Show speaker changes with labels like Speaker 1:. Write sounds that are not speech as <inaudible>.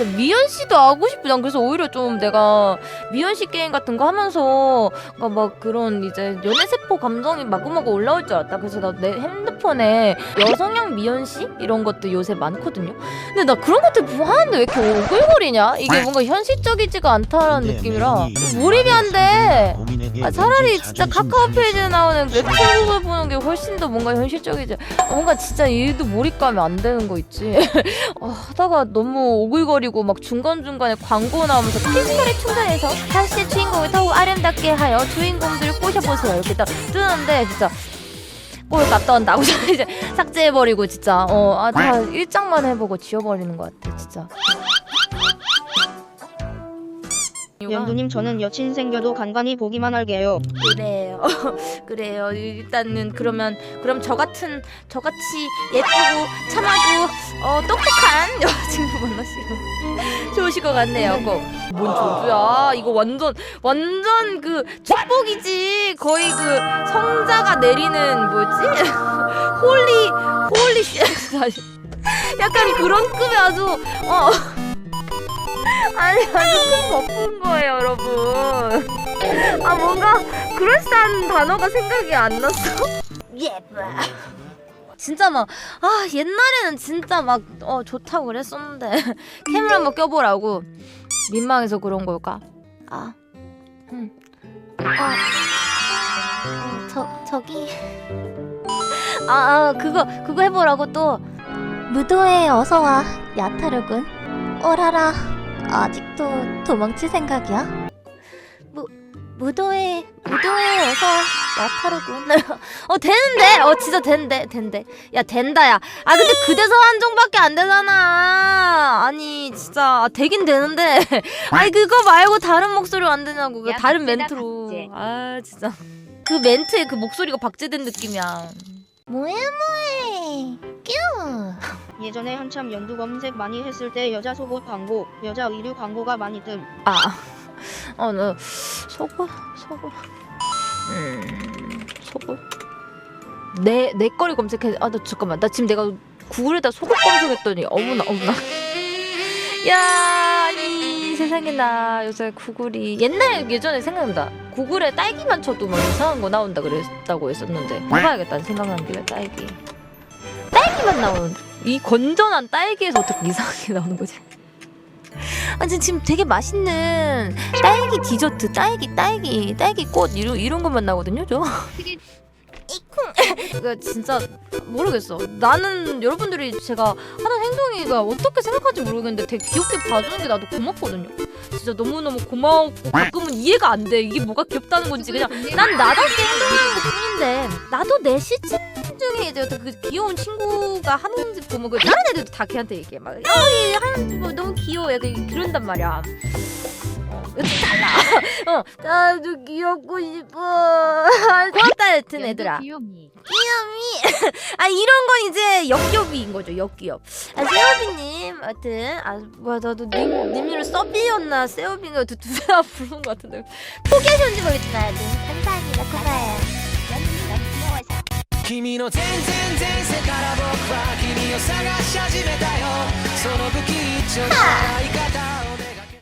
Speaker 1: 진짜 미연 씨도 하고 싶어. 난 그래서 오히려 좀 내가 미연 씨 게임 같은 거 하면서 뭔가 막 그런 이제 연애 세포 감정이 마구마구 올라올 줄 알았다. 그래서 나 내 핸드폰에 여성형 미연 씨 이런 것도 요새 많거든요. 근데 나 그런 것들 뭐 하는데 왜 이렇게 오글거리냐? 이게 뭔가 현실적이지가 않다라는 느낌이라 몰입이 안 돼. 아, 차라리 진짜 카카오 페이지에 나오는 웹툰을 보는 게 훨씬 더 뭔가 현실적이지. 아, 뭔가 진짜 일도 몰입감이 안 되는 거 있지. 아, <laughs> 하다가 너무 오글거리고 막 중간중간에 광고 나오면서 피지컬이 충전해서 다시 주인공을 더욱 아름답게 하여 주인공들을 꼬셔보세요. 이렇게 딱 뜨는데 진짜 꼴 갔다 온다고 <laughs> 이제 삭제해버리고 진짜 어아다 일장만 해보고 지워버리는 것 같아 진짜.
Speaker 2: 연두님 저는 여친 생겨도 간간히 보기만 할게요.
Speaker 1: 그래요. <laughs> 그래요. 일단은 그러면 그럼 저 같은 저같이 예쁘고 참하고 어 똑똑한 <laughs> 여자친구 만나시고 <laughs> 좋으실 것 같네요. 꼭. 뭔 조주야? 이거 완전 완전 그 축복이지. 거의 그 성자가 내리는 뭐지? 홀리 홀리 씨. 약간 그런 급의 아주 어. 아니 큰 거품 거예요, 여러분. 아 뭔가 그럴싸한 단어가 생각이 안 났어. 예뻐. 진짜 막 아 옛날에는 진짜 막 어 좋다고 그랬었는데. <laughs> 캠을 한번 껴보라고. 민망해서 그런 걸까? 아, 음, 아, 어, 저 저기. 아, 아 그거 그거 해보라고 또. 무도회 어서 와 야타르군. 오라라 아직도 도망칠 생각이야? 무 무도회 무도회 어서 야타르군. 어 되는데 어 진짜 된대 된대 야 된다 야. 아 근데 그대서 한정밖에 안 되잖아. 아니 진짜 아, 되긴 되는데 <laughs> 아니 그거 말고 다른 목소리로 안 되냐고 그
Speaker 3: 야,
Speaker 1: 다른 멘트로.
Speaker 3: 박제.
Speaker 1: 아 진짜 그 멘트에 그 목소리가 박제된 느낌이야. 뭐해 뭐해 뀨.
Speaker 2: 예전에 한참 연두 검색 많이 했을 때 여자 속옷 광고, 여자 의류 광고가 많이 뜸.
Speaker 1: 아, 어, 나 속옷, 속옷, 음, 속옷. 내, 내 거를 검색해. 아, 나 잠깐만. 나 지금 내가 구글에다 속옷 검색했더니 어머나, 어머나. 야, 아니 세상에 나 요새 구글이 옛날 예전에 생각난다. 구글에 딸기만 쳐도 막 이상한 거 나온다 그랬다고 했었는데 해봐야겠다는 생각나는 길에 딸기. 딸기만 나오는 이 건전한 딸기에서 어떻게 이상하게 <laughs> 나오는 거지? 아 지금- 지금 되게 맛있는 딸기 디저트, 딸기, 딸기, 딸기 꽃 이런 이런 것만 나거든요, 저. 이쿵. 이거 진짜 모르겠어. 나는 여러분들이 제가 하는 행동이가 어떻게 생각할지 모르겠는데 되게 귀엽게 봐주는 게 나도 고맙거든요. 진짜 너무 너무 고마웠고 가끔은 이해가 안 돼. 이게 뭐가 귀엽다는 건지 그냥 난 나답게 행동하는 것 뿐인데 나도 내 시즌 중에 이제 그 귀여운 친구가 하는 집 보면 그 다른 애들도 다 걔한테 얘기해. 막 어이 하는 거 너무 귀여워. 약간 그런단 말이야. 어 달라. <laughs> 어 나도 귀엽고 싶어. <laughs> 고맙다 여튼 애들아.
Speaker 3: 귀요미.
Speaker 1: 귀여미. <laughs> 아 이런 건 이제 역겹이인 거죠 역겹. 아 세오비님 하여튼. 아 뭐야 나도 님, 님 이름 서비였나? 세오비인가 두두가 부른 것 같은데. 포기하셨는지 모르겠지만 감사합니다. 고마워요
Speaker 4: 君の全然前世から僕は君を探し始めたよ。その不吉祥な笑い方